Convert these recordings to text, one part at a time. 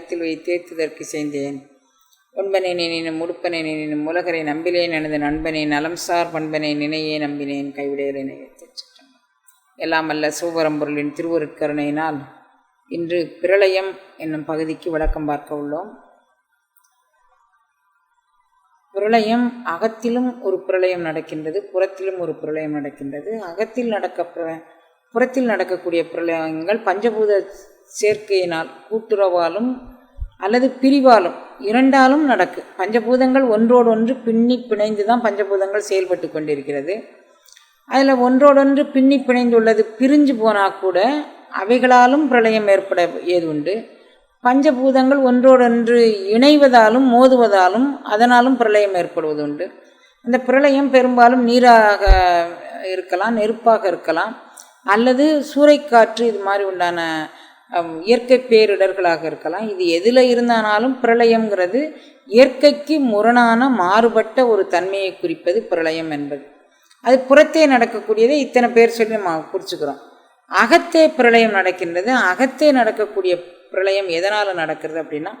கருத்தில் வை செய்தேன். ஒன்பனை நினைனும் முடுப்பனை நினைனும் உலகரை நம்பிலேன் எனது நண்பனை நலம் சார் பண்பனை நினையே நம்பினேன் கைவிடையலை நினைத்திருச்சிட்டேன் எல்லாம் அல்ல சிவபரம்பொருளின் திருவருட்கருணையினால் இன்று பிரளயம் என்னும் பகுதிக்கு விளக்கம் பார்க்க உள்ளோம். பிரளயம் அகத்திலும் ஒரு பிரளயம் நடக்கின்றது புறத்திலும் ஒரு பிரளயம் நடக்கின்றது. அகத்தில் நடக்க புறத்தில் நடக்கக்கூடிய பிரளயங்கள் பஞ்சபூத சேர்க்கையினால் கூட்டுறவாலும் அல்லது பிரிவாலும் இரண்டாலும் நடக்கு. பஞ்சபூதங்கள் ஒன்றோடு ஒன்று பின்னி பிணைந்து தான் பஞ்சபூதங்கள் செயல்பட்டு கொண்டிருக்கிறது. அதில் ஒன்றோடொன்று பின்னி பிணைந்துள்ளது பிரிஞ்சு போனால் கூட அவைகளாலும் பிரளயம் ஏற்பட ஏதுண்டு. பஞ்சபூதங்கள் ஒன்றோடொன்று இணைவதாலும் மோதுவதாலும் அதனாலும் பிரளயம் ஏற்படுவது உண்டு அந்த பிரளயம் பெரும்பாலும் நீராக இருக்கலாம் நெருப்பாக இருக்கலாம். அல்லது சூறைக்காற்று இது மாதிரி உண்டான இயற்கை பேரிடர்களாக இருக்கலாம். இது எதில் இருந்தானாலும் பிரளயம்ங்கிறது இயற்கைக்கு முரணான மாறுபட்ட ஒரு தன்மையை குறிப்பது பிரளயம் என்பது. அது புறத்தே நடக்கக்கூடியதை இத்தனை பேர் சொல்லி நம்ம குறிச்சுக்கிறோம் அகத்தே பிரளயம் நடக்கின்றது. அகத்தே நடக்கக்கூடிய பிரளயம் எதனால் நடக்கிறது அப்படின்னா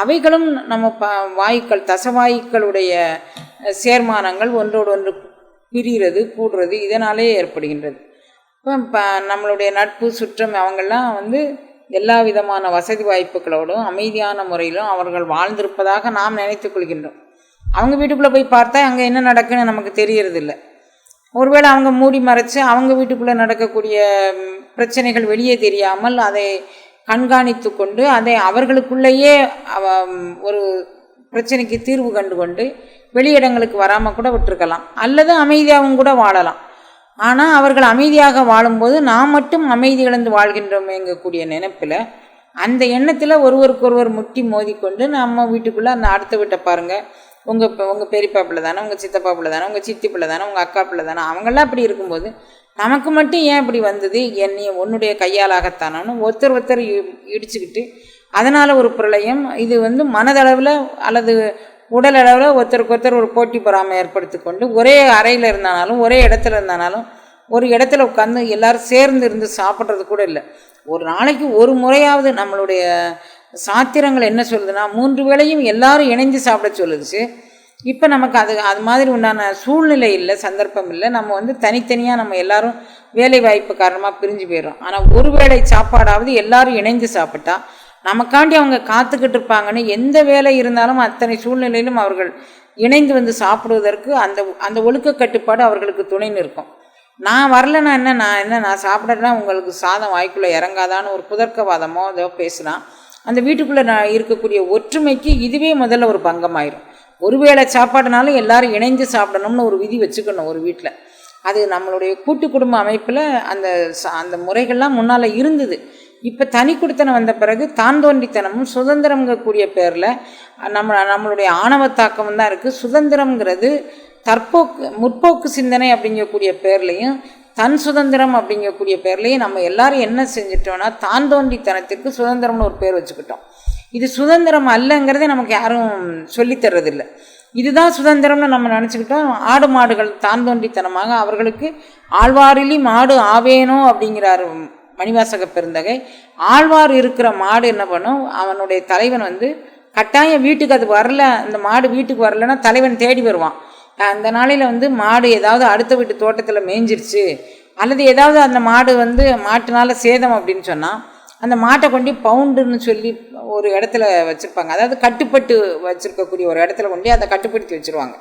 அவைகளும் நம்ம ப வாயுக்கள் தசவாயுக்களுடைய சேர்மானங்கள் ஒன்றோடு ஒன்று பிரிகிறது கூடுறது இதனாலே ஏற்படுகின்றது. இப்போ நம்மளுடைய நட்பு சுற்றம் அவங்கெல்லாம் வந்து எல்லா விதமான வசதி வாய்ப்புகளோடும் அமைதியான முறையிலும் அவர்கள் வாழ்ந்திருப்பதாக நாம் நினைத்து கொள்கின்றோம். அவங்க வீட்டுக்குள்ளே போய் பார்த்தா அங்கே என்ன நடக்குன்னு நமக்கு தெரியறதில்ல. ஒருவேளை அவங்க மூடி மறைச்சு அவங்க வீட்டுக்குள்ளே நடக்கக்கூடிய பிரச்சனைகள் வெளியே தெரியாமல் அதை கண்காணித்து கொண்டு அதை அவர்களுக்குள்ளேயே ஒரு பிரச்சனைக்கு தீர்வு கண்டு கொண்டு வெளியிடங்களுக்கு வராமல் கூட விட்டுருக்கலாம். அல்லது அமைதியாகவும் கூட வாழலாம். ஆனால் அவர்கள் அமைதியாக வாழும்போது நாம் மட்டும் அமைதி இழந்து வாழ்கின்றோமேங்கக்கூடிய நினைப்பில் அந்த எண்ணத்தில் ஒருவருக்கொருவர் முட்டி மோதிக்கொண்டு நம்ம வீட்டுக்குள்ளே அந்த அடுத்த வீட்டை பாருங்கள் உங்கள் உங்கள் பெரியப்பா பிள்ளை தானே உங்கள் சித்தப்பா பிள்ளை தானே உங்கள் சித்தி பிள்ளை தானே உங்கள் அக்கா பிள்ளை தானே அவங்களாம் அப்படி இருக்கும்போது நமக்கு மட்டும் ஏன் இப்படி வந்தது? என்னைய உன்னுடைய கையாலாகத்தானு ஒருத்தர் ஒருத்தர் இடிச்சுக்கிட்டு அதனால் ஒரு பிரளயம். இது வந்து மனதளவில் அல்லது உடல் அளவில் ஒருத்தருக்கு ஒருத்தர் ஒரு போட்டி பொறாமை ஏற்படுத்தி கொண்டு ஒரே அறையில் இருந்தானாலும் ஒரே இடத்துல இருந்தானாலும் ஒரு இடத்துல உட்காந்து எல்லோரும் சேர்ந்து இருந்து சாப்பிட்றது கூட இல்லை. ஒரு நாளைக்கு ஒரு முறையாவது நம்மளுடைய சாத்திரங்கள் என்ன சொல்லுதுன்னா மூன்று வேளையும் எல்லாரும் இணைஞ்சு சாப்பிட சொல்லுச்சு. இப்போ நமக்கு அது அது மாதிரி உண்டான சூழ்நிலை இல்லை சந்தர்ப்பம் இல்லை. நம்ம வந்து தனித்தனியாக நம்ம எல்லாரும் வேலை வாய்ப்பு காரணமாக பிரிஞ்சு போயிடும் ஆனால் ஒரு வேளை சாப்பாடாவது எல்லாரும் இணைந்து சாப்பிட்டா நமக்காண்டி அவங்க காத்துக்கிட்டு இருப்பாங்கன்னு எந்த வேலை இருந்தாலும் அத்தனை சூழ்நிலையிலும் அவர்கள் இணைந்து வந்து சாப்பிடுவதற்கு அந்த அந்த ஒழுக்க கட்டுப்பாடு அவர்களுக்கு துணை நிற்கும். நான் வரலன்னா என்ன? நான் என்ன? நான் சாப்பிடறேன்னா உங்களுக்கு சாதம் வாய்க்குள்ளே இறங்காதான்னு ஒரு புதர்க்கவாதமோ ஏதோ பேசலாம். அந்த வீட்டுக்குள்ளே நான் இருக்கக்கூடிய ஒற்றுமைக்கு இதுவே முதல்ல ஒரு பங்கமாயிரும். ஒருவேளை சாப்பாடுனாலும் எல்லாரும் இணைந்து சாப்பிடணும்னு ஒரு விதி வச்சுக்கணும் ஒரு வீட்டில். அது நம்மளுடைய கூட்டு குடும்ப அமைப்பில் அந்த அந்த முறைகள்லாம் முன்னால் இருந்தது. இப்போ தனி குடித்தனம் வந்த பிறகு தான் தோன்றித்தனமும் சுதந்திரம்ங்கக்கூடிய பேரில் நம்ம நம்மளுடைய ஆணவத்தாக்கம் தான் இருக்குது சுதந்திரம்ங்கிறது தற்போக்கு முற்போக்கு சிந்தனை அப்படிங்கக்கூடிய பேர்லையும் தன் சுதந்திரம் அப்படிங்கக்கூடிய பேர்லேயும் நம்ம எல்லாரும் என்ன செஞ்சிட்டோம்னா தான் தோன்றித்தனத்திற்கு சுதந்திரம்னு ஒரு பேர் வச்சுக்கிட்டோம். இது சுதந்திரம் அல்லங்கிறதே நமக்கு யாரும் சொல்லித்தர்றதில்ல இதுதான் சுதந்திரம்னு நம்ம நினச்சிக்கிட்டோம் ஆடு மாடுகள் தான் தோன்றித்தனமாக அவர்களுக்கு ஆழ்வாரிலி மாடு ஆவேனோ அப்படிங்கிறார் மணிவாசக பெருந்தகை. ஆழ்வார் இருக்கிற மாடு என்ன பண்ணும்? அவனுடைய தலைவன் வந்து கட்டாயம் வீட்டுக்கு அது வரல. அந்த மாடு வீட்டுக்கு வரலன்னா தலைவன் தேடி வருவான். அந்த நாளையில் வந்து மாடு ஏதாவது அடுத்த வீட்டு தோட்டத்தில் மேய்ஞ்சிருச்சு அல்லது ஏதாவது அந்த மாடு வந்து மாட்டுனால சேதம் அப்படின்னு சொன்னால் அந்த மாட்டை கொண்டு பவுண்டுன்னு சொல்லி ஒரு இடத்துல வச்சுருப்பாங்க. அதாவது கட்டுப்பட்டு வச்சுருக்கக்கூடிய ஒரு இடத்துல கொண்டு அதை கட்டுப்படுத்தி வச்சுருவாங்க.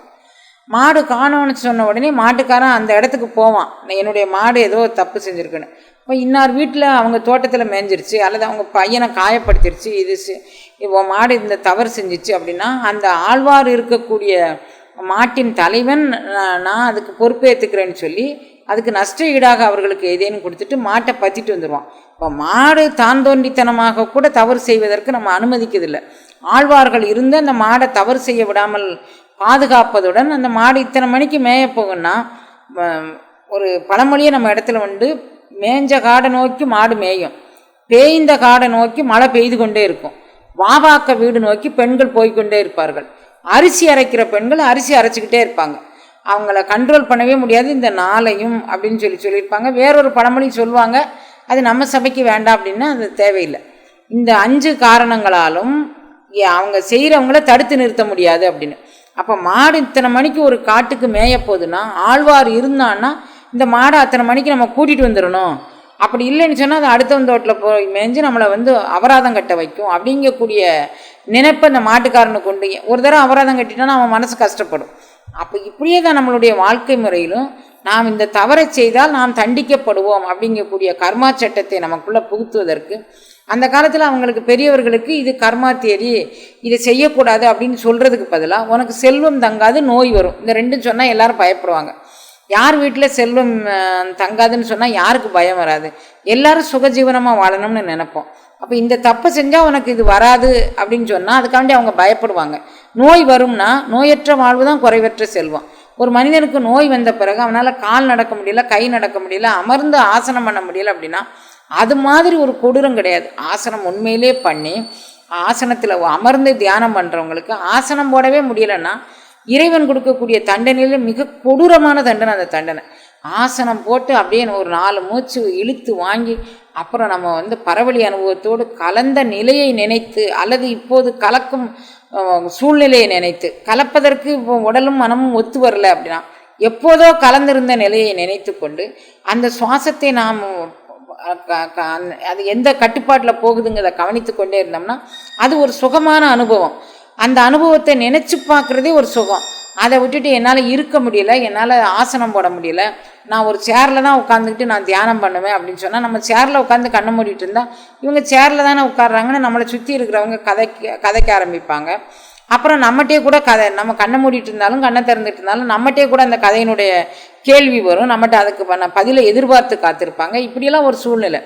மாடு காணோன்னு சொன்ன உடனே மாட்டுக்காரன் அந்த இடத்துக்கு போவான். என்னுடைய மாடு ஏதோ தப்பு செஞ்சுருக்குன்னு. இப்போ இன்னார் வீட்டில் அவங்க தோட்டத்தில் மேய்ஞ்சிருச்சு அல்லது அவங்க பையனை காயப்படுத்திருச்சு இது இப்போ மாடு இந்த தவறு செஞ்சிச்சு அப்படின்னா அந்த ஆழ்வார் இருக்கக்கூடிய மாட்டின் தலைவன் நான் நான் அதுக்கு பொறுப்பேற்றுக்கிறேன்னு சொல்லி அதுக்கு நஷ்ட ஈடாக அவர்களுக்கு ஏதேனும் கொடுத்துட்டு மாட்டை பற்றிட்டு வந்துடுவான் இப்போ மாடு தான் தோண்டித்தனமாக கூட தவறு செய்வதற்கு நம்ம அனுமதிக்கிறதில்ல ஆழ்வார்கள் இருந்து அந்த மாடை தவறு செய்ய விடாமல் பாதுகாப்பதுடன் அந்த மாடு இத்தனை மணிக்கு மேய போகுன்னா ஒரு பழமொழியை நம்ம இடத்துல வந்து மேஞ்ச காடை நோக்கி மாடு மேயும். பேய்ந்த காடை நோக்கி மழை பெய்து கொண்டே இருக்கும். வாவாக்க வீடு நோக்கி பெண்கள் போய்க்கொண்டே இருப்பார்கள். அரிசி அரைக்கிற பெண்கள் அரிசி அரைச்சிக்கிட்டே இருப்பாங்க. அவங்கள கண்ட்ரோல் பண்ணவே முடியாது. இந்த நாளையும் அப்படின்னு சொல்லி சொல்லியிருப்பாங்க. வேறொரு பழமொழி சொல்லுவாங்க. அது நம்ம சபைக்கு வேண்டாம் அப்படின்னா அது தேவையில்லை. இந்த அஞ்சு காரணங்களாலும் அவங்க செய்கிறவங்கள தடுத்து நிறுத்த முடியாது அப்படின்னு. அப்போ மாடு இத்தனை மணிக்கு ஒரு காட்டுக்கு மேய போகுதுன்னா ஆழ்வார் இருந்தான்னா இந்த மாடை அத்தனை மணிக்கு நம்ம கூட்டிகிட்டு வந்துடணும். அப்படி இல்லைன்னு சொன்னால் அது அடுத்தவன் தோட்டில் போய் மேய்ஞ்சு நம்மளை வந்து அபராதம் கட்ட வைக்கும். அப்படிங்கக்கூடிய நினைப்பை இந்த மாட்டுக்காரனுக்கு கொண்டு ஒரு தடவை அபராதம் கட்டிட்டானா அவன் மனசு கஷ்டப்படும். அப்போ இப்படியே தான் நம்மளுடைய வாழ்க்கை முறையிலும் நாம் இந்த தவறை செய்தால் நாம் தண்டிக்கப்படுவோம் அப்படிங்கக்கூடிய கர்மா சட்டத்தை நமக்குள்ளே புகுத்துவதற்கு அந்த காலத்தில் அவங்களுக்கு பெரியவர்களுக்கு இது கர்மா தேரி இதை செய்யக்கூடாது அப்படின்னு சொல்கிறதுக்கு பதிலாக உனக்கு செல்வம் தங்காது நோய் வரும். இந்த ரெண்டும் சொன்னால் எல்லோரும் பயப்படுவாங்க. யார் வீட்டில் செல்வம் தங்காதுன்னு சொன்னால் யாருக்கு பயம் வராது. எல்லாரும் சுகஜீவனமாக வாழணும்னு நினைப்போம். அப்போ இந்த தப்பை செஞ்சால் உனக்கு இது வராது அப்படின்னு சொன்னால் அதுக்காண்டி அவங்க பயப்படுவாங்க. நோய் வரும்னா நோயற்ற வாழ்வு தான் குறைவற்ற செல்வம். ஒரு மனிதனுக்கு நோய் வந்த பிறகு அவனால் கால் நடக்க முடியல கை நடக்க முடியல அமர்ந்து ஆசனம் பண்ண முடியல அப்படின்னா அது மாதிரி ஒரு கொடூரம் கிடையாது. ஆசனம் உண்மையிலே பண்ணி ஆசனத்தில் அமர்ந்து தியானம் பண்ணுறவங்களுக்கு ஆசனம் போடவே முடியலன்னா இறைவன் கொடுக்கக்கூடிய தண்டனையில் மிக கொடூரமான தண்டனை அந்த தண்டனை. ஆசனம் போட்டு அப்படியே ஒரு நாலு மூச்சு இழுத்து வாங்கி அப்புறம் நம்ம வந்து பரவழி அனுபவத்தோடு கலந்த நிலையை நினைத்து அல்லது இப்போது கலக்கும் சூழ்நிலையை நினைத்து கலப்பதற்கு இப்போ உடலும் மனமும் ஒத்து வரல அப்படின்னா எப்போதோ கலந்திருந்த நிலையை நினைத்து கொண்டு அந்த சுவாசத்தை நாம் க- அது எந்த கட்டுப்பாட்டில் போகுதுங்கிறத கவனித்து கொண்டே இருந்தோம்னா அது ஒரு சுகமான அனுபவம். அந்த அனுபவத்தை நினச்சி பார்க்குறதே ஒரு சுகம். அதை விட்டுட்டு என்னால் இருக்க முடியல என்னால் ஆசனம் போட முடியல. நான் ஒரு சேரில் தான் உட்காந்துக்கிட்டு நான் தியானம் பண்ணுவேன் அப்படின்னு சொன்னால் நம்ம சேரில் உட்காந்து கண்ணை மூடிட்டு இருந்தால் இவங்க சேரில் தானே உட்காடுறாங்கன்னு நம்மளை சுற்றி இருக்கிறவங்க கதைக்க கதைக்க ஆரம்பிப்பாங்க. அப்புறம் நம்மகிட்டே கூட கதை நம்ம கண்ணை மூடிட்டு இருந்தாலும் கண்ணை திறந்துட்டு இருந்தாலும் நம்மகிட்டே கூட அந்த கதையினுடைய கேள்வி வரும். நம்மகிட்ட அதுக்கு பண்ண பதிலை எதிர்பார்த்து காத்திருப்பாங்க. இப்படியெல்லாம் ஒரு சூழ்நிலை.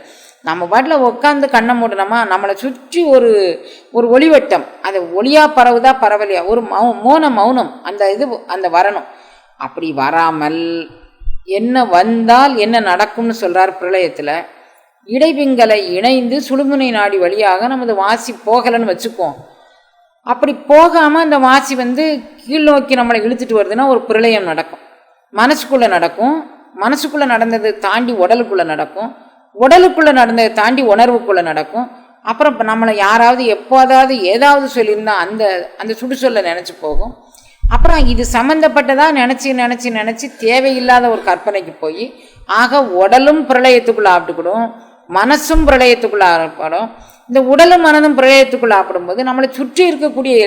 நம்ம பாட்டில் உட்காந்து கண்ணை மூடணுமா நம்மளை சுற்றி ஒரு ஒரு ஒளிவட்டம். அது ஒளியா பரவுதா பரவலையா? ஒரு மௌ மௌன மௌனம். அந்த இது அந்த வரணும். அப்படி வராமல் என்ன வந்தால் என்ன நடக்கும்னு சொல்கிறார் பிரளயத்தில் இடைவிங்களை இணைந்து சுழுமுனை நாடி வழியாக நமது வாசி போகலைன்னு வச்சுக்குவோம். அப்படி போகாமல் அந்த வாசி வந்து கீழ் நோக்கி நம்மளை இழுத்துட்டு வருதுன்னா ஒரு பிரளயம் நடக்கும். மனசுக்குள்ளே நடக்கும். மனசுக்குள்ளே நடந்தது தாண்டி உடலுக்குள்ளே நடக்கும். உடலுக்குள்ளே நடந்ததை தாண்டி உணர்வுக்குள்ளே நடக்கும். அப்புறம் இப்போ நம்மளை யாராவது எப்போதாவது ஏதாவது சொல்லியிருந்தா அந்த அந்த சுடுசொல்லை நினச்சி போகும். அப்புறம் இது சம்மந்தப்பட்டதாக நினச்சி நினச்சி நினச்சி தேவையில்லாத ஒரு கற்பனைக்கு போய் ஆக உடலும் பிரளயத்துக்குள்ளே ஆப்பிட்டுக்கிடும் மனசும் பிரளயத்துக்குள்ளே ஆகப்படும் இந்த உடலும் மனதும் பிரளயத்துக்குள்ளே ஆப்பிடும்போது நம்மளை சுற்றி இருக்கக்கூடிய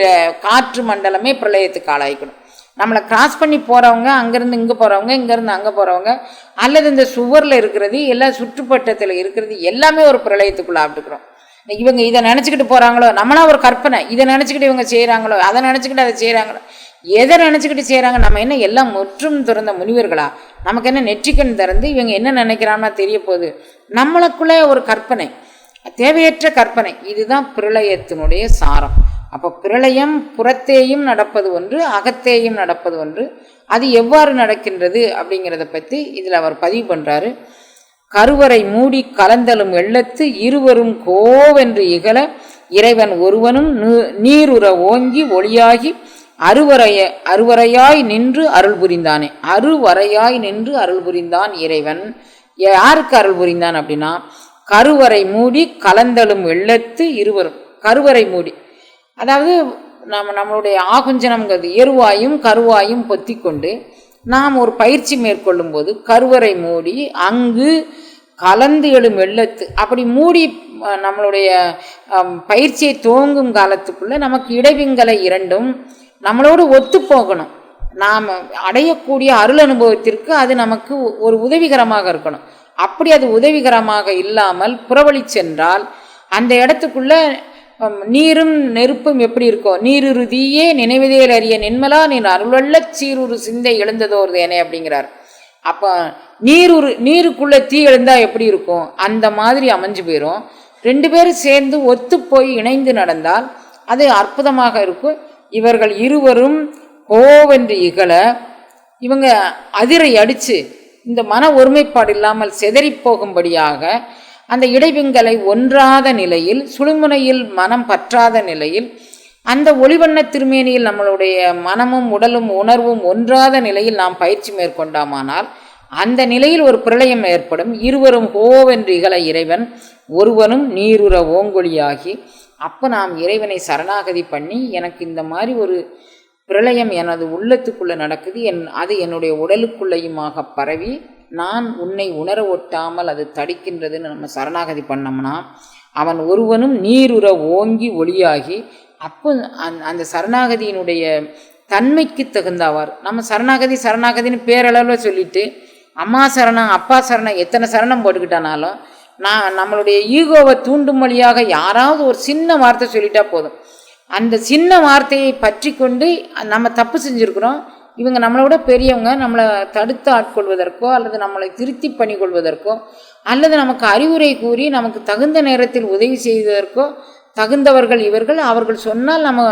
காற்று மண்டலமே பிரளயத்துக்கு ஆளாகிக்கணும் நம்மளை கிராஸ் பண்ணி போகிறவங்க அங்கேருந்து இங்கே போகிறவங்க இங்கேருந்து அங்கே போகிறவங்க அல்லது இந்த சுவரில் இருக்கிறது எல்லா சுற்றுப்பட்டத்தில் இருக்கிறது எல்லாமே ஒரு பிரளயத்துக்குள்ளே ஆப்பிட்டுக்கிறோம் இவங்க இதை நினச்சிக்கிட்டு போகிறாங்களோ நம்மளாம் ஒரு கற்பனை. இதை நினச்சிக்கிட்டு இவங்க செய்கிறாங்களோ அதை நினச்சிக்கிட்டு அதை செய்கிறாங்களோ எதை நினச்சிக்கிட்டு செய்கிறாங்க நம்ம என்ன எல்லாம் முற்றும் திறந்த முனிவர்களா? நமக்கு என்ன நெற்றிக்கண் திறந்து இவங்க என்ன நினைக்கிறான்னா தெரிய போகுது? நம்மளுக்குள்ளே ஒரு கற்பனை. தேவையற்ற கற்பனை. இதுதான் பிரளயத்தினுடைய சாரம். அப்போ பிரளயம் புறத்தேயும் நடப்பது ஒன்று அகத்தேயும் நடப்பது ஒன்று. அது எவ்வாறு நடக்கின்றது அப்படிங்கிறத பற்றி இதில் அவர் பதிவு பண்ணுறாரு கருவறை மூடி கலந்தலும் எள்ளத்து இருவரும் கோவென்று இகழ இறைவன் ஒருவனும் நீ- நீருற ஓங்கி ஒளியாகி அருவரைய அருவரையாய் நின்று அருள் புரிந்தானே. அருவரையாய் நின்று அருள் புரிந்தான் இறைவன். யாருக்கு அருள் புரிந்தான் அப்படின்னா கருவறை மூடி கலந்தலும் எள்ளத்து இருவரும் கருவறை மூடி அதாவது நம்ம நம்மளுடைய ஆகுஞ்சனம்ங்கிறது எருவாயும் கருவாயும் பொத்தி கொண்டு நாம் ஒரு பயிற்சி மேற்கொள்ளும் போது கருவறை மூடி அங்கு கலந்து எழும் வெள்ளத்து அப்படி மூடி நம்மளுடைய பயிற்சியை துவங்கும் காலத்துக்குள்ளே நமக்கு இடைவிங்களை இரண்டும் நம்மளோடு ஒத்து போகணும் நாம் அடையக்கூடிய அருள் அனுபவத்திற்கு அது நமக்கு ஒரு உதவிகரமாக இருக்கணும். அப்படி அது உதவிகரமாக இல்லாமல் புறவழி சென்றால் அந்த இடத்துக்குள்ளே நீரும் நெருப்பும் எப்படி இருக்கோ நீருறுதியே நினைவதில் அறிய நின்மலா நீர் அருளல்ல சீருரு சிந்தை எழுந்ததோர் தேனே அப்படிங்கிறார். அப்போ நீருரு நீருக்குள்ளே தீ எழுந்தா எப்படி இருக்கும்? அந்த மாதிரி அமைஞ்சு போயிடும் ரெண்டு பேரும் சேர்ந்து ஒத்து போய் இணைந்து நடந்தால் அது அற்புதமாக இருக்கும். இவர்கள் இருவரும் கோவென்று இகழ இவங்க அதிரை அடித்து இந்த மன ஒருமைப்பாடு இல்லாமல் செதறி போகும்படியாக அந்த இடைவிங்களை ஒன்றாத நிலையில் சுழுமுனையில் மனம் பற்றாத நிலையில் அந்த ஒளிவண்ண திருமேனியில் நம்மளுடைய மனமும் உடலும் உணர்வும் ஒன்றாத நிலையில் நாம் பயிற்சி மேற்கொண்டாமானால் அந்த நிலையில் ஒரு பிரளயம் ஏற்படும். இருவரும் ஹோவென்று இகழ இறைவன் ஒருவனும் நீருற ஓங்கொழியாகி அப்போ நாம் இறைவனை சரணாகதி பண்ணி எனக்கு இந்த மாதிரி ஒரு பிரளயம் எனது உள்ளத்துக்குள்ளே நடக்குது என் அது என்னுடைய உடலுக்குள்ளேயுமாக பரவி நான் உன்னை உணர ஒட்டாமல் அது தடிக்கின்றதுன்னு நம்ம சரணாகதி பண்ணோம்னா அவன் ஒருவனும் நீருற ஓங்கி ஒளியாகி அப்போ அந் அந்த சரணாகதியினுடைய தன்மைக்கு தகுந்தாவார். நம்ம சரணாகதி சரணாகதின்னு பேரளவில் சொல்லிட்டு அம்மா சரணம் அப்பா சரணம் எத்தனை சரணம் போட்டுக்கிட்டானாலும் நான் நம்மளுடைய ஈகோவை தூண்டும் வழியாக யாராவது ஒரு சின்ன வார்த்தை சொல்லிட்டா போதும். அந்த சின்ன வார்த்தையை பற்றி கொண்டு நம்ம தப்பு செஞ்சுருக்குறோம். இவங்க நம்மளை விட பெரியவங்க நம்மளை தடுத்து ஆட்கொள்வதற்கோ அல்லது நம்மளை திருத்தி பண்ணிக்கொள்வதற்கோ அல்லது நமக்கு அறிவுரை கூறி நமக்கு தகுந்த நேரத்தில் உதவி செய்வதற்கோ தகுந்தவர்கள் இவர்கள். அவர்கள் சொன்னால் நம்ம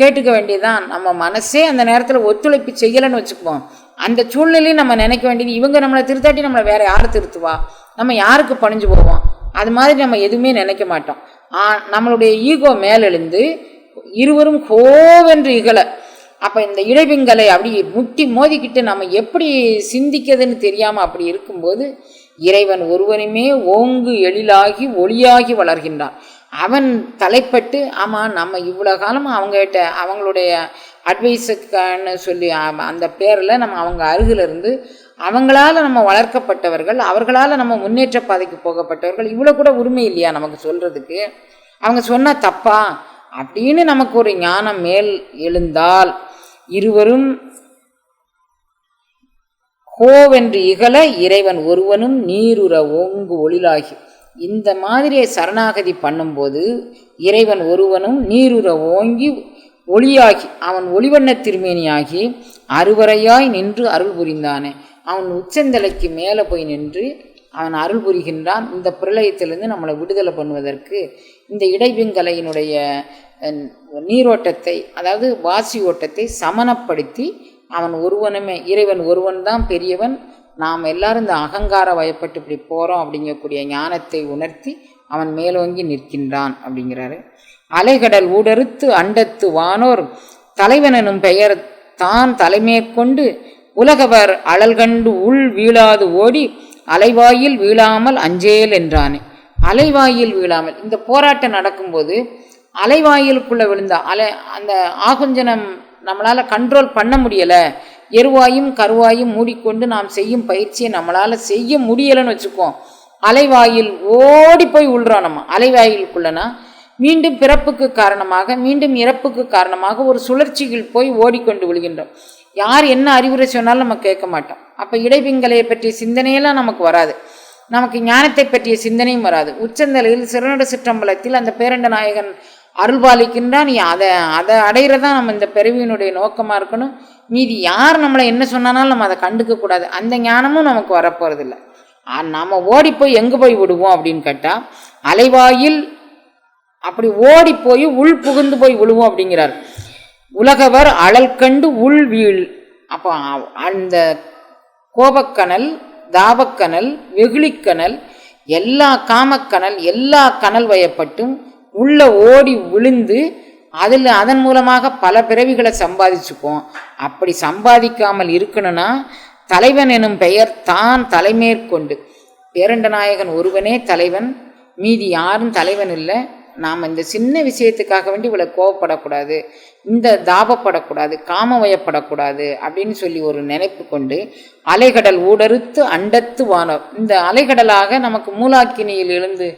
கேட்டுக்க வேண்டியதுதான். நம்ம மனசே அந்த நேரத்தில் ஒத்துழைப்பு செய்யலைன்னு வச்சுக்குவோம். அந்த சூழ்நிலையும் நம்ம நினைக்க வேண்டியது. இவங்க நம்மளை திருத்தாட்டி நம்மளை வேறு யார் திருத்துவா? நம்ம யாருக்கு பணிஞ்சு போவோம்? அது மாதிரி நம்ம எதுவுமே நினைக்க மாட்டோம். நம்மளுடைய ஈகோ மேலெழுந்து இருவரும் கோவென்று இகலை அப்போ இந்த இடைவிங்களை அப்படி முட்டி மோதிக்கிட்டு நம்ம எப்படி சிந்திக்கிறதுன்னு தெரியாமல் அப்படி இருக்கும்போது இறைவன் ஒருவனுமே ஓங்கு எழிலாகி ஒளியாகி வளர்கின்றான். அவன் தலைப்பட்டு ஆமாம் நம்ம இவ்வளோ காலமாக அவங்ககிட்ட அவங்களுடைய அட்வைஸுக்கான்னு சொல்லி அந்த பேரில் நம்ம அவங்க அருகில் இருந்து நம்ம வளர்க்கப்பட்டவர்கள் அவர்களால் நம்ம முன்னேற்ற பாதைக்கு போகப்பட்டவர்கள் இவ்வளோ கூட உரிமை இல்லையா நமக்கு சொல்கிறதுக்கு அவங்க சொன்னால் தப்பா? அப்படின்னு நமக்கு ஒரு ஞானம் மேல் எழுந்தால் இருவரும் ஹோவென்று இகழ இறைவன் ஒருவனும் நீருற ஓங்கு ஒளிலாகி. இந்த மாதிரியை சரணாகதி பண்ணும்போது இறைவன் ஒருவனும் நீருற ஓங்கி ஒளியாகி அவன் ஒளிவண்ண திருமேனியாகி அறுவரையாய் நின்று அருள் புரிந்தானே. அவன் உச்சந்தலைக்கு மேலே போய் நின்று அவன் அருள் புரிகின்றான். இந்த பிரளயத்திலிருந்து நம்மளை விடுதலை பண்ணுவதற்கு இந்த இடைவிங்கலையினுடைய நீரோட்டத்தை அதாவது வாசி ஓட்டத்தை சமனப்படுத்தி அவன் ஒருவனுமே இறைவன் ஒருவன் தான் பெரியவன். நாம் எல்லாரும் இந்த அகங்கார வயப்பட்டு இப்படி போகிறோம் அப்படிங்கக்கூடிய ஞானத்தை உணர்த்தி அவன் மேலோங்கி நிற்கின்றான் அப்படிங்கிறாரு. அலைகடல் ஊடறுத்து அண்டத்து வானோர் தலைவன் எனும் பெயர் தான் தலைமேற்கொண்டு உலகவர் அழல்கண்டு உள் வீழாது ஓடி அலைவாயில் வீழாமல் அஞ்சேல் என்றானே. அலைவாயில் வீழாமல். இந்த போராட்டம் நடக்கும்போது அலைவாயிலுக்குள்ளே விழுந்தா அலை அந்த ஆகுஞ்சனம் நம்மளால் கண்ட்ரோல் பண்ண முடியலை. எருவாயும் கருவாயும் மூடிக்கொண்டு நாம் செய்யும் பயிற்சியை நம்மளால் செய்ய முடியலைன்னு வச்சுக்கோம். அலைவாயில் ஓடி போய் விழுறோம் நம்ம. அலைவாயிலுக்குள்ளனா மீண்டும் பிறப்புக்கு காரணமாக மீண்டும் இறப்புக்கு காரணமாக ஒரு சுழற்சியில் போய் ஓடிக்கொண்டு விழுகின்றோம். யார் என்ன அறிவுரை சொன்னாலும் நம்ம கேட்க மாட்டோம். அப்போ இடைவிங்கலையை பற்றிய சிந்தனையெல்லாம் நமக்கு வராது. நமக்கு ஞானத்தை பற்றிய சிந்தனையும் வராது. உச்சந்தலையில் சிறநட சிற்றம்பலத்தில் அந்த பேரண்ட நாயகன் அருள்பாலிக்கின்றான் நீ அதை அதை அடையிறதா நம்ம இந்த பிறவியினுடைய நோக்கமாக இருக்கணும். மீதி யார் நம்மளை என்ன சொன்னாலும் நம்ம அதை கண்டுக்க கூடாது. அந்த ஞானமும் நமக்கு வரப்போகிறதில்ல நம்ம ஓடி போய் எங்கே போய் விடுவோம் அப்படின்னு கேட்டால் அலைவாயில் அப்படி ஓடி போய் உள் புகுந்து போய் விழுவோம் அப்படிங்கிறார். உலகவர் அழல் கண்டு உள் வீழ். அப்போ அந்த கோபக்கணல் தாபக்கணல் வெகுளிக்கணல் எல்லா காமக்கனல் எல்லா கணல் வயப்பட்டும் உள்ளே ஓடி விழுந்து அதில் அதன் மூலமாக பல பிறவிகளை சம்பாதிச்சுக்குவோம் அப்படி சம்பாதிக்காமல் இருக்கணும்னா தலைவன் எனும் பெயர் தான் தலைமேற்கொண்டு பேரண்ட நாயகன் ஒருவனே தலைவன். மீதி யாரும் தலைவன் இல்லை. நாம் இந்த சின்ன விஷயத்துக்காக வேண்டி இவ்வளோ கோவப்படக்கூடாது. இந்த தாபப்படக்கூடாது. காம வயப்படக்கூடாது அப்படின்னு சொல்லி ஒரு நினைப்பு கொண்டு அலைகடல் ஊடறுத்து அண்டத்து வானம் இந்த அலைகடலாக நமக்கு மூலாக்கினியில் எழுந்து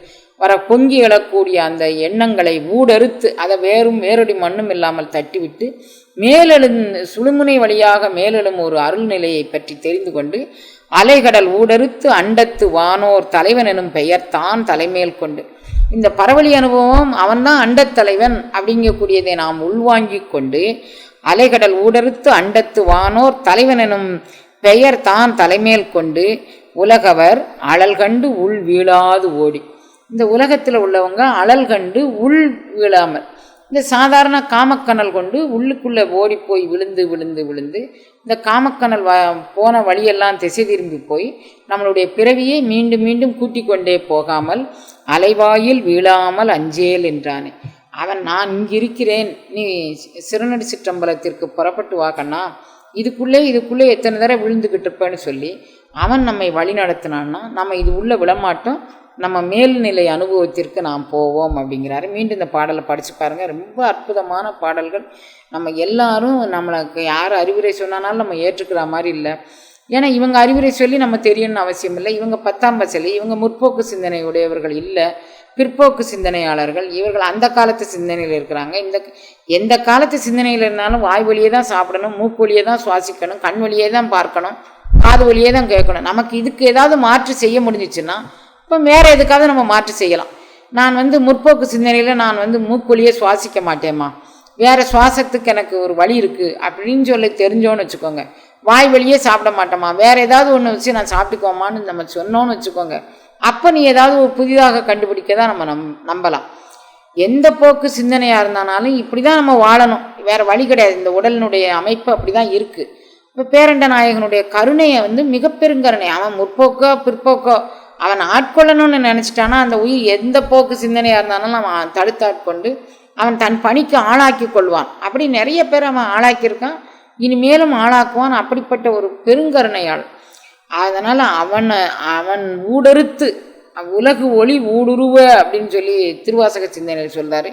வர பொங்கி எழக்கூடிய அந்த எண்ணங்களை ஊடறுத்து அதை வேறும் வேறொடி மண்ணும் இல்லாமல் தட்டிவிட்டு மேலெழும் சுழுமுனை வழியாக மேலெழும் ஒரு அருள்நிலையை பற்றி தெரிந்து கொண்டு அலைகடல் ஊடறுத்து அண்டத்து வானோர் தலைவன் எனும் பெயர் தான் தலைமேல் கொண்டு. இந்த பரவழி அனுபவம் அவன்தான் அண்டத் தலைவன் அப்படிங்கக்கூடியதை நாம் உள்வாங்கி கொண்டு அலைகடல் ஊடறுத்து அண்டத்து வானோர் தலைவன் எனும் பெயர் தான் தலைமேல் கொண்டு உலகவர் அழல் கண்டு உள் வீழாது ஓடி. இந்த உலகத்தில் உள்ளவங்க அழல் கண்டு உள் விழாமல் இந்த சாதாரண காமக்கனல் கொண்டு உள்ளுக்குள்ளே ஓடி போய் விழுந்து விழுந்து விழுந்து இந்த காமக்கனல் வ போன வழியெல்லாம் திசை திரும்பி போய் நம்மளுடைய பிறவியை மீண்டும் மீண்டும் கூட்டிக் கொண்டே போகாமல் அலைவாயில் வீழாமல் அஞ்சேல் என்றானே. அவன் நான் இங்கிருக்கிறேன். நீ சிறுநடி சிற்றம்பலத்திற்கு புறப்பட்டு வாக்கண்ணா இதுக்குள்ளே இதுக்குள்ளே எத்தனை தடவை விழுந்துக்கிட்டு இருப்பேன்னு சொல்லி அவன் நம்மை வழி நடத்தினான்னா நம்ம இது உள்ளே விழமாட்டோம். நம்ம மேல்நிலை அனுபவத்திற்கு நாம் போவோம் அப்படிங்கிறாரு. மீண்டும் இந்த பாடலை படித்து பாருங்கள் ரொம்ப அற்புதமான பாடல்கள். நம்ம எல்லாரும் நம்மளுக்கு யார் அறிவுரை சொன்னாலும் நம்ம ஏற்றுக்கிற மாதிரி இல்லை. ஏன்னா இவங்க அறிவுரை சொல்லி நம்ம தெரியணும்னு அவசியம் இல்லை. இவங்க பத்தாம் பசலி இவங்க முற்போக்கு சிந்தனை உடையவர்கள் இல்லை. பிற்போக்கு சிந்தனையாளர்கள். இவர்கள் அந்த காலத்து சிந்தனையில் இருக்கிறாங்க. இந்த எந்த காலத்து சிந்தனையில் இருந்தாலும் வாய் வழியே தான் சாப்பிடணும் மூக்கு வழியே தான் சுவாசிக்கணும் கண் வழியே தான் பார்க்கணும் காது வழியே தான் கேட்கணும். நமக்கு இதுக்கு ஏதாவது மாற்று செய்ய முடிஞ்சிச்சுன்னா இப்போ வேறு எதுக்காவது நம்ம மாற்று செய்யலாம். நான் வந்து முற்போக்கு சிந்தனையில் நான் வந்து மூக்குழியே சுவாசிக்க மாட்டேம்மா. வேறு சுவாசத்துக்கு எனக்கு ஒரு வழி இருக்குது அப்படின்னு சொல்லி தெரிஞ்சோன்னு வச்சுக்கோங்க. வாய் வழியே சாப்பிட மாட்டோமா வேறு ஏதாவது ஒன்று வச்சு நான் சாப்பிட்டுக்கோமான்னு நம்ம சொன்னோன்னு வச்சுக்கோங்க. அப்போ நீ ஏதாவது ஒரு புதிதாக கண்டுபிடிக்க தான் நம்ம நம் நம்பலாம். எந்த போக்கு சிந்தனையாக இருந்தானாலும் இப்படி தான் நம்ம வாழணும். வேறு வழி கிடையாது. இந்த உடலினுடைய அமைப்பு அப்படி தான் இருக்குது இப்போ பேரண்ட நாயகனுடைய கருணையை வந்து மிக பெருங்கருணை அவன் முற்போக்கோ பிற்போக்கோ அவன் ஆட்கொள்ளணும்னு நினச்சிட்டானா அந்த உயிர் எந்த போக்கு சிந்தனையாக இருந்தாலும் அவன் தடுத்தாட்கொண்டு அவன் தன் பணிக்கு ஆளாக்கி கொள்வான். அப்படி நிறைய பேர் அவன் ஆளாக்கியிருக்கான். இனிமேலும் ஆளாக்குவான் அப்படிப்பட்ட ஒரு பெருங்கருணையாள் அதனால் அவனை அவன் ஊடறுத்து உலகு ஒளி ஊடுருவ அப்படின்னு சொல்லி திருவாசக சிந்தனையில் சொல்கிறார்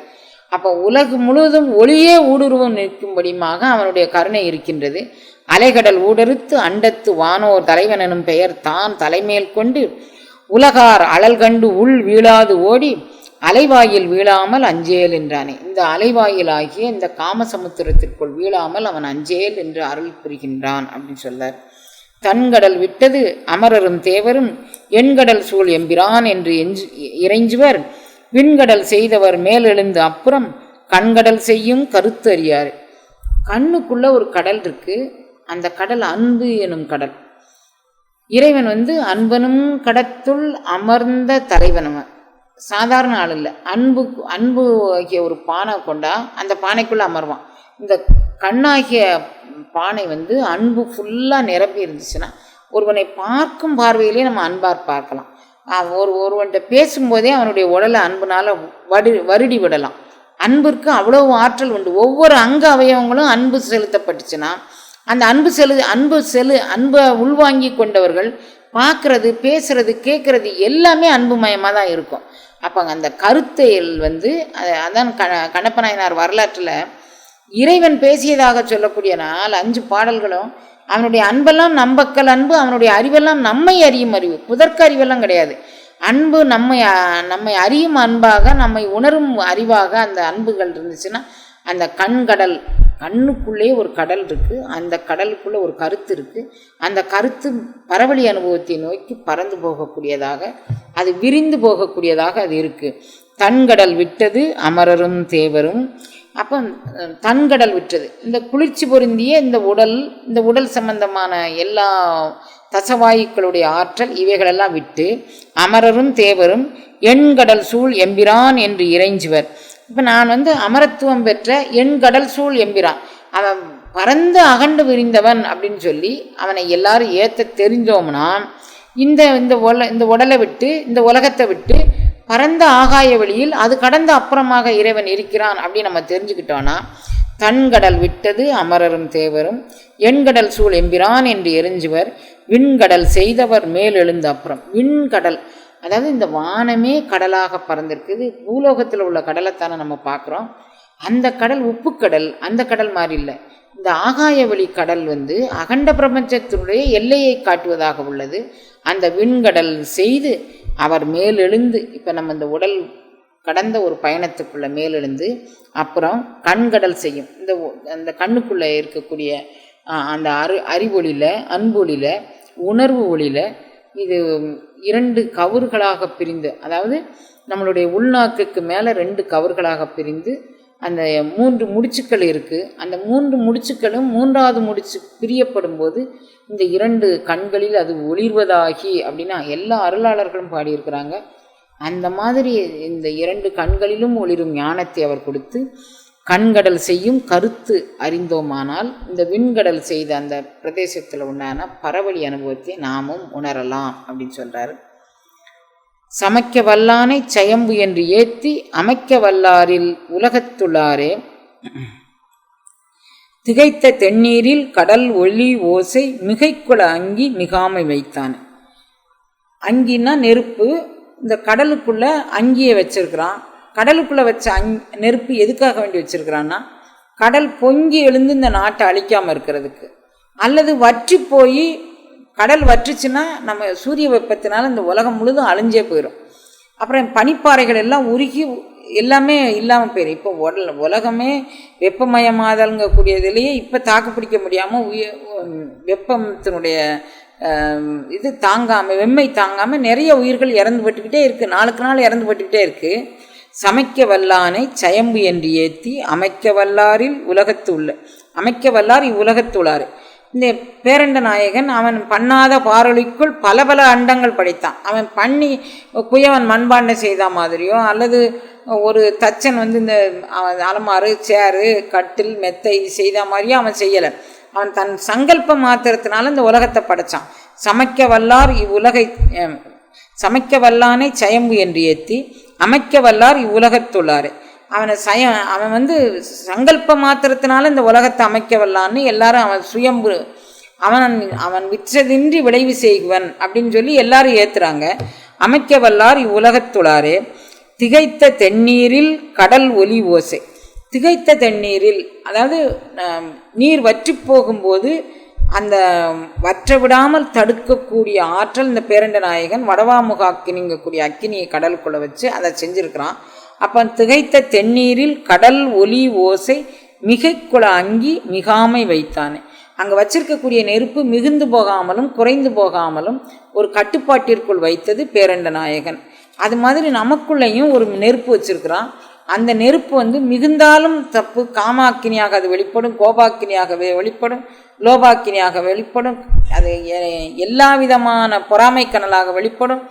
அப்போ உலகு முழுவதும் ஒளியே ஊடுருவம் நிற்கும்படியுமாக அவனுடைய கருணை இருக்கின்றது. அலைகடல் ஊடறுத்து அண்டத்து வானோர் தலைவன் எனும் பெயர் தான் தலைமேல் கொண்டு உலகார் அழல் கண்டு உள் வீழாது ஓடி அலைவாயில் வீழாமல் அஞ்சேல் என்றானே. இந்த அலைவாயில் ஆகிய இந்த காமசமுத்திரத்திற்குள் வீழாமல் அவன் அஞ்சேல் என்று அருள் புரிகின்றான் அப்படின்னு சொல்றார் தன்கடல் விட்டது அமரரும் தேவரும் எண்கடல் சூழ் எம்பிரான் என்று எஞ்சு இறைஞ்சுவர் விண்கடல் செய்தவர் மேலெழுந்து அப்புறம் கண்கடல் செய்யும் கருத்து அறியார். கண்ணுக்குள்ள ஒரு கடல் இருக்கு அந்த கடல் அன்பு எனும் கடல். இறைவன் வந்து அன்பனும் கடத்துள் அமர்ந்த தலைவன் அவன். சாதாரண ஆள் இல்லை. அன்பு அன்பு ஆகிய ஒரு பானை கொண்டா அந்த பானைக்குள்ளே அமர்வான். இந்த கண்ணாகிய பானை வந்து அன்பு ஃபுல்லாக நிரம்பி இருந்துச்சுன்னா ஒருவனை பார்க்கும் பார்வையிலே நம்ம அன்பார் பார்க்கலாம். ஒரு ஒருவன்கிட்ட பேசும்போதே அவனுடைய உடலை அன்புனால் வடு வருடி விடலாம். அன்பிற்கு அவ்வளவு ஆற்றல் உண்டு. ஒவ்வொரு அங்க அவயவங்களும் அன்பு செலுத்தப்பட்டுச்சுன்னா அந்த அன்பு செலு அன்பு செலு அன்பை உள்வாங்கி கொண்டவர்கள் பார்க்குறது பேசுறது கேட்குறது எல்லாமே அன்புமயமாக தான் இருக்கும். அப்போ அந்த கருத்தையில் வந்து அதான் க கண்ணப்பநாயனார் வரலாற்றில் இறைவன் பேசியதாக சொல்லக்கூடிய நாள் அஞ்சு பாடல்களும் அவனுடைய அன்பெல்லாம் நம்பக்கல் அன்பு அவனுடைய அறிவெல்லாம் நம்மை அறியும் அறிவு. புதற்கு அறிவெல்லாம் கிடையாது. அன்பு நம்மை நம்மை அறியும் அன்பாக நம்மை உணரும் அறிவாக அந்த அன்புகள் இருந்துச்சுன்னா அந்த கண்கடல் கண்ணுக்குள்ளே ஒரு கடல் இருக்கு. அந்த கடலுக்குள்ளே ஒரு கருத்து இருக்கு. அந்த கருத்து பரவழி அனுபவத்தை நோக்கி பறந்து போகக்கூடியதாக அது விரிந்து போகக்கூடியதாக அது இருக்கு. தன்கடல் விட்டது அமரரும் தேவரும். அப்போ தன்கடல் விட்டது. இந்த குளிர்ச்சி பொருந்திய இந்த உடல் இந்த உடல் சம்பந்தமான எல்லா தசவாயுக்களுடைய ஆற்றல் இவைகளெல்லாம் விட்டு அமரரும் தேவரும் எண்கடல் சூழ் எம்பிரான் என்று இறைஞ்சுவர். இப்போ நான் வந்து அமரத்துவம் பெற்ற எண்கடல் சூழ் எம்பிரான். அவன் பறந்து அகண்டு விரிந்தவன் அப்படின்னு சொல்லி அவனை எல்லாரும் ஏற்ற தெரிஞ்சோம்னா இந்த இந்த உல இந்த உடலை விட்டு இந்த உலகத்தை விட்டு பரந்த ஆகாய வெளியில் அது கடந்த அப்புறமாக இறைவன் இருக்கிறான் அப்படின்னு நம்ம தெரிஞ்சுக்கிட்டோன்னா தன்கடல் விட்டது அமரரும் தேவரும் எண்கடல் சூழ் எம்பிரான் என்று எரிஞ்சுவர் விண்கடல் செய்தவர் மேல் எழுந்த அப்புறம். விண்கடல் அதாவது இந்த வானமே கடலாக பறந்திருக்குது. பூலோகத்தில் உள்ள கடலைத்தானே நம்ம பார்க்குறோம். அந்த கடல் உப்புக்கடல் அந்த கடல் மாதிரி இல்லை. இந்த ஆகாய வழி கடல் வந்து அகண்ட பிரபஞ்சத்தினுடைய எல்லையை காட்டுவதாக உள்ளது. அந்த விண்கடல் செய்து அவர் மேலெழுந்து இப்போ நம்ம இந்த உடல் கடந்த ஒரு பயணத்துக்குள்ளே மேலெழுந்து அப்புறம் கண்கடல் செய்யும். இந்த அந்த கண்ணுக்குள்ளே இருக்கக்கூடிய அந்த அறி அறிவொளியில் அன்பொளியில் உணர்வு ஒளியில் இது இரண்டு கவர்களாக பிரிந்து அதாவது நம்மளுடைய உள்நாக்குக்கு மேலே ரெண்டு கவர்களாக பிரிந்து அந்த மூன்று முடிச்சுக்கள் இருக்குது அந்த மூன்று முடிச்சுக்களும் மூன்றாவது முடிச்சு பிரியப்படும் போது இந்த இரண்டு கண்களில் அது ஒளிர்வதாகி அப்படின்னா எல்லா அருளாளர்களும் பாடியிருக்கிறாங்க. அந்த மாதிரி இந்த இரண்டு கண்களிலும் ஒளிரும் ஞானத்தை அவர் கொடுத்து கண்கடல் செய்யும் கருத்து அறிந்தோமானால் இந்த விண்கடல் செய்த அந்த பிரதேசத்தில் உண்டான பரவழி அனுபவத்தை நாமும் உணரலாம் அப்படின்னு சொல்றாரு. சமைக்க வல்லானை சயம்பு என்று ஏத்தி அமைக்க வல்லாரில் உலகத்துள்ளாரே. திகைத்த தென்னீரில் கடல் ஒளி ஓசை மிகைக்குள அங்கி மிகாமை வைத்தான். அங்கின்னா நெருப்பு இந்த கடலுக்குள்ள அங்கியை வச்சிருக்கிறான். கடலுக்குள்ளே வச்ச அங் நெருப்பு எதுக்காக வேண்டி வச்சுருக்கிறான்னா கடல் பொங்கி எழுந்து இந்த நாட்டை அழிக்காமல் இருக்கிறதுக்கு. அல்லது வற்றி போய் கடல் வற்றுச்சுன்னா நம்ம சூரிய வெப்பத்தினால இந்த உலகம் முழுதும் அழிஞ்சே போயிடும் அப்புறம் பனிப்பாறைகள் எல்லாம் உருகி எல்லாமே இல்லாமல் போயிடும் இப்போ உடல் உலகமே வெப்பமயமாதல்ங்கக்கூடியதுலேயே இப்போ தாக்கு பிடிக்க முடியாமல் உய வெப்பத்தினுடைய இது தாங்காமல் வெம்மை தாங்காமல் நிறைய உயிர்கள் இறந்து பட்டுக்கிட்டே இருக்குது நாளுக்கு நாள் இறந்து பட்டுக்கிட்டே இருக்குது சமைக்க வல்லானை சயம்பு என்று ஏற்றி அமைக்க வல்லாரில் உலகத்து உள்ள அமைக்க வல்லார் இவ்வுலகத்துள்ளார் இந்த பேரண்ட நாயகன் அவன் பண்ணாத பாரொலிக்குள் பல பல அண்டங்கள் படைத்தான். அவன் பண்ணி குயவன் மண்பாண்டம் செய்த மாதிரியோ அல்லது ஒரு தச்சன் வந்து இந்த அவன் அலமாறு சேரு கட்டில் மெத்தை இது செய்த மாதிரியோ அவன் செய்யலை. அவன் தன் சங்கல்ப மாத்திரத்தினால இந்த உலகத்தை படைச்சான். சமைக்க வல்லார் இவ்வுலகை சமைக்க வல்லானை சயம்பு என்று ஏற்றி அமைக்க வல்லார் இவ்வுலகத்துள்ளார். அவனை சய அவன் வந்து சங்கல்ப மாத்திரத்தினால இந்த உலகத்தை அமைக்க வல்லான்னு எல்லாரும் அவன் சுயம்பு அவன் அவன் விற்றதின்றி விளைவு செய்வன் அப்படின்னு சொல்லி எல்லாரும் ஏத்துறாங்க. அமைக்க வல்லார் இவ்வுலகத்துளாரே திகைத்த தென்னீரில் கடல் ஒலி ஓசை. திகைத்த தண்ணீரில் அதாவது நீர் வற்றி போகும்போது அந்த வற்ற விடாமல் தடுக்கக்கூடிய ஆற்றல் இந்த பேரண்ட நாயகன் வடவாமுக அக்கினிங்கக்கூடிய அக்கினியை கடலுக்குள்ளே வச்சு அதை செஞ்சுருக்கிறான். அப்போ திகைத்த தென்னீரில் கடல் ஒலி ஓசை மிகைக்குள அங்கி மிகாமை வைத்தானே. அங்கே வச்சிருக்கக்கூடிய நெருப்பு மிகுந்து போகாமலும் குறைந்து போகாமலும் ஒரு கட்டுப்பாட்டிற்குள் வைத்தது பேரண்ட நாயகன். அது மாதிரி நமக்குள்ளேயும் ஒரு நெருப்பு வச்சிருக்கிறான். அந்த நெருப்பு வந்து மிகுந்தாலும் தப்பு காமாக்கினியாக அது வெளிப்படும் கோபாக்கினியாக வெளிப்படும். லோபாக்கினியாக வெளிப்படும். அது எல்லா விதமான பொறாமை கனலாக வெளிப்படும்.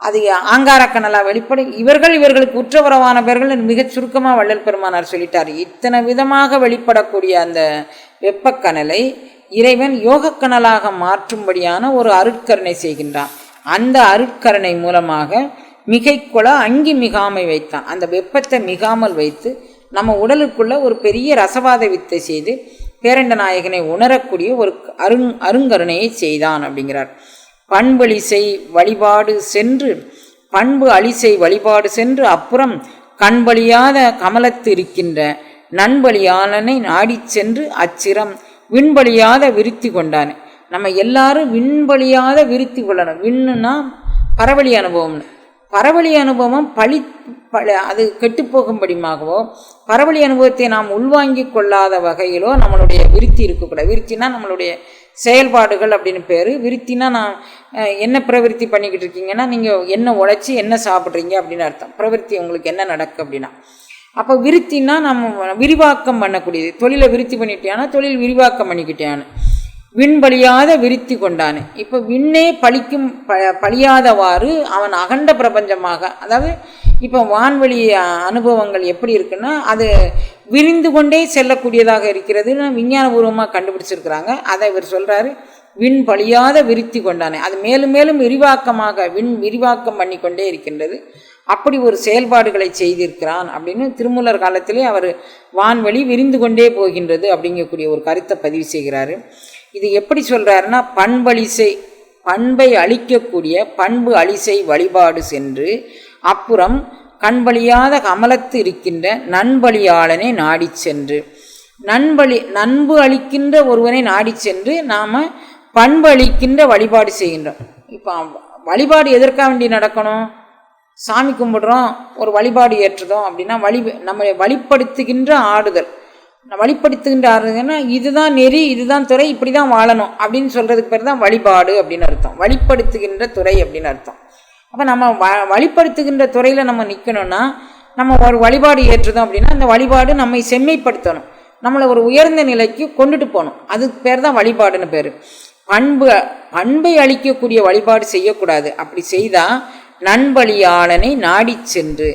அது ஆங்காரக்கனலாக வெளிப்படும். இவர்கள் இவர்களுக்கு உற்றவரவானவர்கள் மிகச் சுருக்கமாக வள்ளல் பெருமானார் சொல்லிட்டார். இத்தனை விதமாக வெளிப்படக்கூடிய அந்த வெப்பக்கனலை இறைவன் யோகக்கனலாக மாற்றும்படியான ஒரு அருட்கருணை செய்கின்றான். அந்த அருட்கருணை மூலமாக மிகைக்குள அங்கி மிகாமை வைத்தான். அந்த வெப்பத்தை மிகாமல் வைத்து நம்ம உடலுக்குள்ளே ஒரு பெரிய ரசவாத வித்தை செய்து பேரண்ட நாயகனை உணரக்கூடிய ஒரு அருங் அருங்கருணையை செய்தான் அப்படிங்கிறார். பண்பளிசை வழிபாடு சென்று பண்பு அலிசை வழிபாடு சென்று அப்புறம் கண்பலியாத கமலத்து இருக்கின்ற நண்பலியாளனை நாடிச் சென்று அச்சிரம் விண்பலியாத விருத்தி கொண்டான். நம்ம எல்லாரும் விண்பலியாத விருத்தி கொள்ளணும். விண்ணுன்னா பரவழி அனுபவம்னு. பரவழி அனுபவம் பழி பல அது கெட்டுப்போகும்படியாகவோ பரவழி அனுபவத்தை நாம் உள்வாங்கி கொள்ளாத வகையிலோ நம்மளுடைய விருத்தி இருக்கக்கூடாது. விருத்தினா நம்மளுடைய செயல்பாடுகள் அப்படின்னு பேர். விருத்தினா நான் என்ன பிரவிற்த்தி பண்ணிக்கிட்டு இருக்கீங்கன்னா நீங்கள் என்ன உழைச்சி என்ன சாப்பிட்றீங்க அப்படின்னு அர்த்தம். பிரவிற்த்தி உங்களுக்கு என்ன நடக்கு அப்படின்னா அப்போ விருத்தினா நம்ம விரிவாக்கம் பண்ணக்கூடியது. தொழிலை விருத்தி பண்ணிட்டியானா தொழில் விரிவாக்கம் பண்ணிக்கிட்டியான்னு. விண்பலியாத விருத்தி கொண்டானே. இப்போ விண்ணே பழிக்கும் ப பழியாதவாறு அவன் அகண்ட பிரபஞ்சமாக அதாவது இப்போ வான்வெளி அனுபவங்கள் எப்படி இருக்குன்னா அது விரிந்து கொண்டே செல்லக்கூடியதாக இருக்கிறதுன்னு விஞ்ஞானபூர்வமாக கண்டுபிடிச்சிருக்கிறாங்க. அதை இவர் சொல்கிறாரு விண் பழியாத விருத்தி கொண்டானே. அது மேலும் மேலும் விரிவாக்கமாக விண் விரிவாக்கம் பண்ணி கொண்டே இருக்கின்றது. அப்படி ஒரு செயல்பாடுகளை செய்திருக்கிறான் அப்படின்னு திருமூலர் காலத்திலே அவர் வான்வெளி விரிந்து கொண்டே போகின்றது அப்படிங்கக்கூடிய ஒரு கருத்தை பதிவு செய்கிறாரு. இது எப்படி சொல்கிறாருன்னா பண்பளிசை பண்பை அழிக்கக்கூடிய பண்பு அழிசை வழிபாடு சென்று அப்புறம் கண்பழியாத கமலத்து இருக்கின்ற நண்பழியாளனை நாடி சென்று நண்பழி நண்பு அளிக்கின்ற ஒருவனை நாடி சென்று நாம் பண்பு அளிக்கின்ற வழிபாடு செய்கின்றோம். இப்போ வழிபாடு எதற்காக வேண்டி நடக்கணும்? சாமி கும்பிடுறோம் ஒரு வழிபாடு ஏற்றுதோம் அப்படின்னா வழி நம்மளை வழிப்படுத்துகின்ற ஆடுதல் வழிப்படுத்துகின்றாருன்னா வழிப்படுத்துகின்ற இதுதான் நெறி இதுதான் துறை இப்படி தான் வாழணும் அப்படின்னு சொல்கிறதுக்கு பேர் தான் வழிபாடு அப்படின்னு அர்த்தம். வழிப்படுத்துகின்ற துறை அப்படின்னு அர்த்தம். அப்போ நம்ம வ வழிப்படுத்துகின்ற துறையில் நம்ம நிற்கணும்னா நம்ம ஒரு வழிபாடு ஏற்றுதோம் அப்படின்னா அந்த வழிபாடு நம்மை செம்மைப்படுத்தணும். நம்மளை ஒரு உயர்ந்த நிலைக்கு கொண்டுட்டு போகணும். அதுக்கு பேர் தான் வழிபாடுன்னு பேர். அன்பு அன்பை அளிக்கக்கூடிய வழிபாடு செய்யக்கூடாது. அப்படி செய்தால் நண்பழியாளனை நாடி சென்று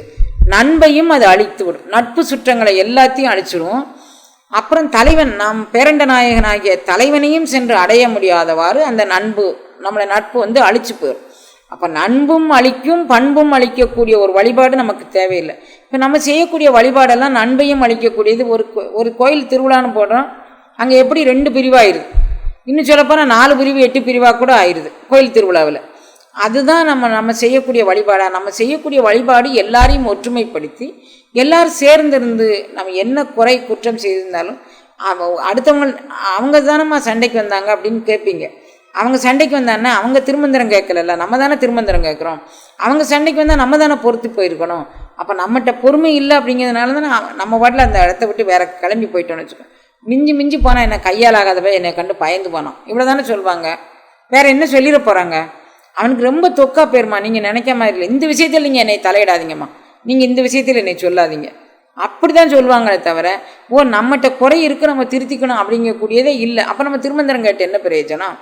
நண்பையும் அது அழித்து விடும். நட்பு சுற்றங்களை எல்லாத்தையும் அழிச்சிடும் அப்புறம் தலைவன் நாம் பேரண்ட நாயகனாகிய தலைவனையும் சென்று அடைய முடியாதவாறு அந்த நண்பு நம்மளை நட்பு வந்து அழிச்சு போயிடும் அப்போ நண்பும் அழிக்கும் பண்பும் அழிக்கக்கூடிய ஒரு வழிபாடு நமக்கு தேவையில்லை. இப்போ நம்ம செய்யக்கூடிய வழிபாடெல்லாம் நண்பையும் அழிக்கக்கூடியது. ஒரு கோ- ஒரு கோயில் திருவிழான்னு போடுறோம். அங்கே எப்படி ரெண்டு பிரிவாயிருது? இன்னும் சொல்லப்போனால் நாலு பிரிவு எட்டு பிரிவாக கூட ஆயிடுது கோயில் திருவிழாவில். அதுதான் நம்ம நம்ம செய்யக்கூடிய வழிபாடாக நம்ம செய்யக்கூடிய வழிபாடு எல்லாரையும் ஒற்றுமைப்படுத்தி எல்லாரும் சேர்ந்திருந்து நம்ம என்ன குறை குற்றம் செய்திருந்தாலும் அவ அடுத்தவங்க அவங்க தானம்மா சண்டைக்கு வந்தாங்க அப்படின்னு கேட்பீங்க. அவங்க சண்டைக்கு வந்தாங்கன்னா அவங்க திருமந்திரம் கேட்கலல்ல நம்ம தானே திருமந்திரம் கேட்குறோம். அவங்க சண்டைக்கு வந்தால் நம்ம தானே பொறுத்து போயிருக்கணும். அப்போ நம்மகிட்ட பொறுமை இல்லை அப்படிங்கிறதுனால தானே நம்ம பாட்டில் அந்த இடத்த விட்டு வேற கிளம்பி போயிட்டோம்னு வச்சுக்கோங்க மிஞ்சி மிஞ்சி போனால் என்ன கையால் ஆகாதவ என்னை கண்டு பயந்து போனோம் இவ்வளோ தானே சொல்லுவாங்க. வேற என்ன சொல்லிட போகிறாங்க அவனுக்கு ரொம்ப தொக்கா போயிருமா நீங்கள் நினைக்க மாதிரி இல்லை இந்த விஷயத்தில் நீங்கள் என்னை தலையிடாதீங்கம்மா. நீங்கள் இந்த விஷயத்தில் என்னை சொல்லாதீங்க. அப்படி தான் சொல்லுவாங்களே தவிர ஓ நம்மகிட்ட குறை இருக்கு நம்ம திருத்திக்கணும் அப்படிங்கக்கூடியதே இல்லை. அப்போ நம்ம திருமந்திரம் கேட்டு என்ன பிரயோஜனம்?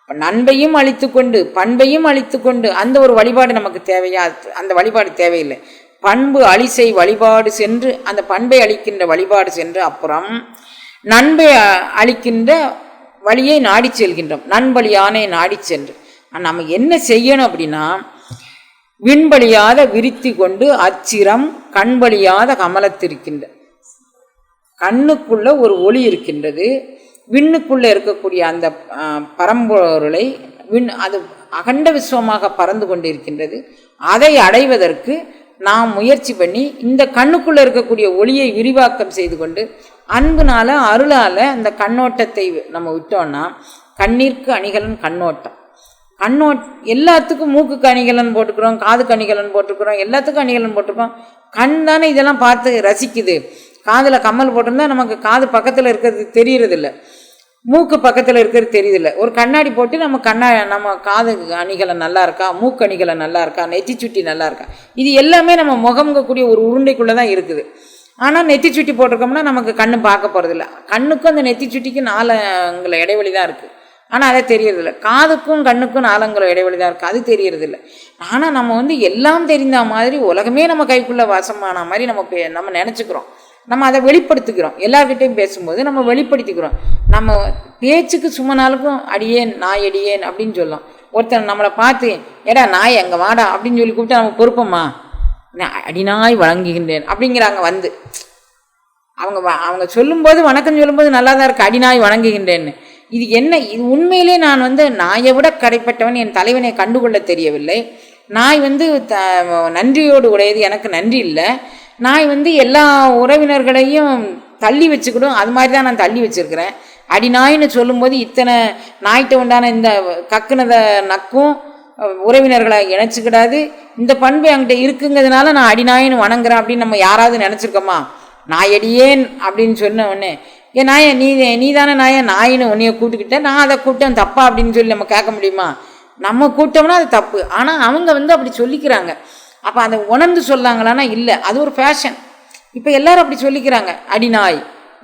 இப்போ நண்பையும் அழித்து கொண்டு பண்பையும் அழித்து கொண்டு அந்த ஒரு வழிபாடு நமக்கு தேவையா? அந்த வழிபாடு தேவையில்லை. பண்பு அழிசை வழிபாடு சென்று அந்த பண்பை அழிக்கின்ற வழிபாடு சென்று அப்புறம் நண்பை அழிக்கின்ற வழியை நாடி செல்கின்றோம். நண்பலியானை நாடி சென்று. நம்ம என்ன செய்யணும் அப்படின்னா விண்பலியாத விரித்தி கொண்டு அச்சிரம் கண்பலியாத கமலத்திருக்கின்ற கண்ணுக்குள்ள ஒரு ஒளி இருக்கின்றது. விண்ணுக்குள்ள இருக்கக்கூடிய அந்த பரம்பொருளை விண் அது அகண்ட விஸ்வமாக பறந்து கொண்டிருக்கின்றது. அதை அடைவதற்கு நாம் முயற்சி பண்ணி இந்த கண்ணுக்குள்ளே இருக்கக்கூடிய ஒளியை விரிவாக்கம் செய்து கொண்டு அன்புனால அருளால் அந்த கண்ணோட்டத்தை நம்ம விட்டோம்னா கண்ணீர்க்கு அணிகலன் கண்ணோட்டம். கண்ணோட் எல்லாத்துக்கும் மூக்கு கணிகலன் போட்டுக்கிறோம் காது கணிகலன் போட்டுக்கிறோம் எல்லாத்துக்கும் கணிகலன் போட்டுக்கிறோம் கண் தானே இதெல்லாம் பார்த்து ரசிக்குது. காதில் கம்மல் போட்டிருந்தா நமக்கு காது பக்கத்தில் இருக்கிறது தெரியறதில்ல. மூக்கு பக்கத்தில் இருக்கிறது தெரியுதில்ல ஒரு கண்ணாடி போட்டு நம்ம கண்ணா நம்ம காது அணிகளை நல்லா இருக்கா மூக்கு அணிகளை நல்லா இருக்கா நெத்தி சுட்டி நல்லா இருக்கா? இது எல்லாமே நம்ம முகம்ங்கக்கூடிய ஒரு உருண்டைக்குள்ளே தான் இருக்குது. ஆனால் நெத்தி சுட்டி போட்டிருக்கோம்னா நமக்கு கண்ணு பார்க்க போகிறதில்ல கண்ணுக்கும் அந்த நெத்தி சுட்டிக்கும் நாலு இடைவெளி தான் இருக்குது ஆனால் அதை தெரியறதில்ல. காதுக்கும் கண்ணுக்கும் நாலங்குல இடைவெளி தான் இருக்குது அது தெரியறதில்ல. ஆனால் நம்ம வந்து எல்லாம் தெரிந்த மாதிரி உலகமே நம்ம கைக்குள்ளே வாசமான மாதிரி நம்ம பே- நம்ம நினச்சிக்கிறோம். நம்ம அதை வெளிப்படுத்திக்கிறோம். எல்லார்கிட்டையும் பேசும்போது நம்ம வெளிப்படுத்திக்கிறோம். நம்ம பேச்சுக்கு சும்மா நாளுக்கும் அடியேன் நாய் அடியேன் அப்படின்னு சொல்லலாம் ஒருத்தன் நம்மளை பார்த்து ஏடா நாய் எங்கே வாடா அப்படின்னு சொல்லி கூப்பிட்டா நம்ம பொறுப்போமா நான் அடிநாய் வழங்குகின்றேன் அப்படிங்கிறாங்க வந்து. அவங்க அவங்க சொல்லும்போது வணக்கம் சொல்லும்போது நல்லா தான் இருக்குது அடிநாய் வணங்குகின்றேன்னு. இது என்ன? இது உண்மையிலே நான் வந்து நாயை விட கடைப்பட்டவன் என் தலைவனை கண்டுகொள்ள தெரியவில்லை. நாய் வந்து த நன்றியோடு உடையது எனக்கு நன்றி இல்லை. நாய் வந்து எல்லா உறவினர்களையும் தள்ளி வச்சுக்கிடும். அது மாதிரி தான் நான் தள்ளி வச்சுருக்கிறேன். அடி நாயின்னு சொல்லும்போது இத்தனை நாய்கிட்ட உண்டான இந்த கக்குனதை நக்கும் உறவினர்களை இணைச்சிக்கிடாது. இந்த பண்பு என்கிட்ட இருக்குங்கிறதுனால நான் அடிநாயின்னு வணங்குறேன் அப்படின்னு நம்ம யாராவது நினச்சிருக்கோமா? நாயடியேன் அப்படின்னு சொன்ன உடனே ஏன் நாய நீ நீ தானே நாய நாயின்னு உன்னைய கூப்பிட்டுக்கிட்ட நான் அதை கூட்டேன் தப்பா அப்படின்னு சொல்லி நம்ம கேட்க முடியுமா? நம்ம கூப்பிட்டோம்னா அது தப்பு. ஆனால் அவங்க வந்து அப்படி சொல்லிக்கிறாங்க. அப்போ அதை உணர்ந்து சொல்லாங்களான்னா இல்லை. அது ஒரு ஃபேஷன் இப்போ எல்லோரும் அப்படி சொல்லிக்கிறாங்க. அடி நாய்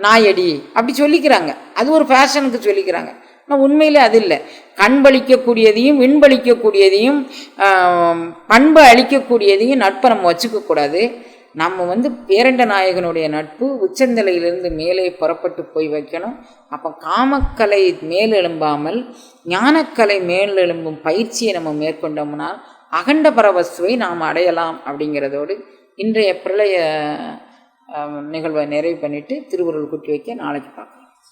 நாயடி அப்படி சொல்லிக்கிறாங்க. அது ஒரு ஃபேஷனுக்கு சொல்லிக்கிறாங்க. ஆனால் உண்மையிலே அது இல்லை. கண்பளிக்கக்கூடியதையும் விண்பளிக்கக்கூடியதையும் பண்பு அளிக்கக்கூடியதையும் நட்பை நம்ம வச்சுக்கக்கூடாது. நம்ம வந்து பேரண்ட நாயகனுடைய நட்பு உச்சந்தலையிலிருந்து மேலே புறப்பட்டு போய் வைக்கணும். அப்போ காமக்கலை மேலெழும்பாமல் ஞானக்கலை மேலெழும்பும் பயிற்சியை நம்ம மேற்கொண்டோம்னால் அகண்ட பரவசுவை நாம் அடையலாம் அப்படிங்கிறதோடு இன்றைய பிரளய நிகழ்வை நிறைவு பண்ணிவிட்டு திருவுருள் குட்டி வைக்க நாளைக்கு பார்க்கலாம்.